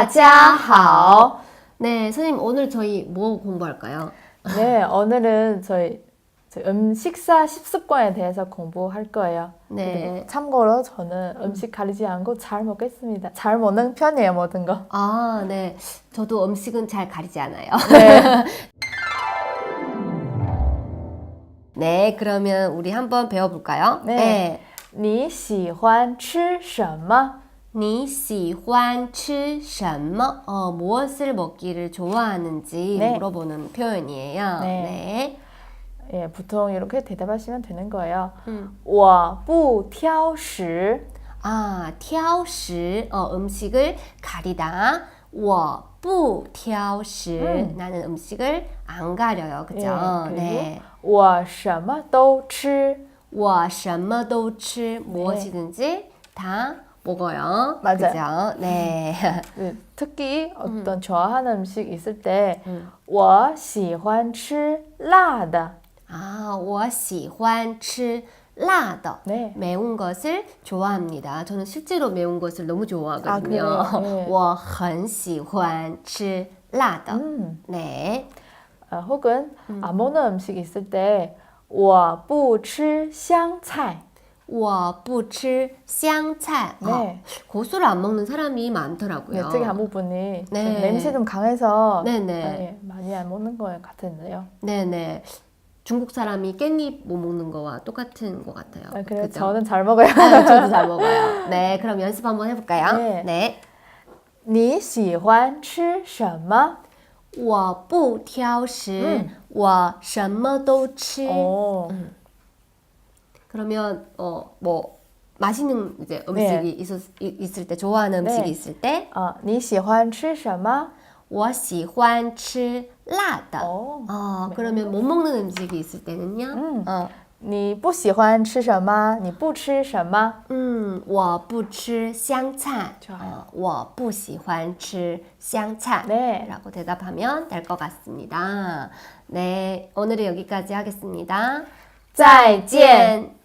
大家好. 네, 선생님 오늘 저희 뭐 공부할까요? 네, 오늘은 저희, 저희 음 식사 식습관에 대해서 공부할 거예요. 네. 그리고 참고로 저는 음식 가리지 않고 잘 먹겠습니다. 잘 먹는 편이에요, 모든 거. 아, 네. 저도 음식은 잘 가리지 않아요. 네. 네, 그러면 우리 한번 배워볼까요? 네. 你喜欢吃什么? 你喜欢吃什么? 어, 무엇을 먹기를 좋아하는지 네. 물어보는 표현이에요. 네. 네. 예, 보통 이렇게 대답하시면 되는 거예요. 음. 我不挑食. 아, 挑食, 어, 음식을 가리다. 我不挑食. 음. 나는 음식을 안 가려요. 그죠? 예, 그리고 네. 我什么都吃.我什么都吃. 무엇이든지 다 먹어요. 맞아요. 그죠? 네. 네, 특히 어떤 좋아하는 음식 있을 때, 음. 我喜欢吃辣的. 아, 我喜欢吃辣的. 네. 매운 것을 좋아합니다. 저는 실제로 매운 것을 너무 좋아하거든요. 아, 그래요? 네. 我很喜欢吃辣的. 음. 네. 아, 혹은 안 먹는 음식이 있을 때, 我不吃香菜. 我不吃香菜. 네. 어, 고수를 안 먹는 사람이 많더라고요. 네, 특히 한 부분이 좀 네. 냄새 좀 강해서 네네. 아, 예, 많이 안 먹는 것 같은데요. 네네. 중국 사람이 깻잎 못 먹는 거와 똑같은 것 같아요. 아, 그래요? 그죠? 저는 잘 먹어요. 아, 저도 잘 먹어요. 네, 그럼 연습 한번 해볼까요? 네. 네. 你喜欢吃什么?我不挑食,我什么都吃. 오, 그러면 어 뭐 맛있는 이제 음식이 있었, 이- 있을 때 좋아하는 음식이 네. 있을 때, 啊，你喜欢吃什么?我喜欢吃辣的. 오, 어, 그러면 못 먹는 음식이 있을 때는요. 음. 어, 你不喜欢吃什么?你不吃什么?嗯，我不吃香菜. 좋아요. 어, 我不喜欢吃香菜. 네. 라고 대답하면 될 것 같습니다. 네, 오늘은 여기까지 하겠습니다. 再见.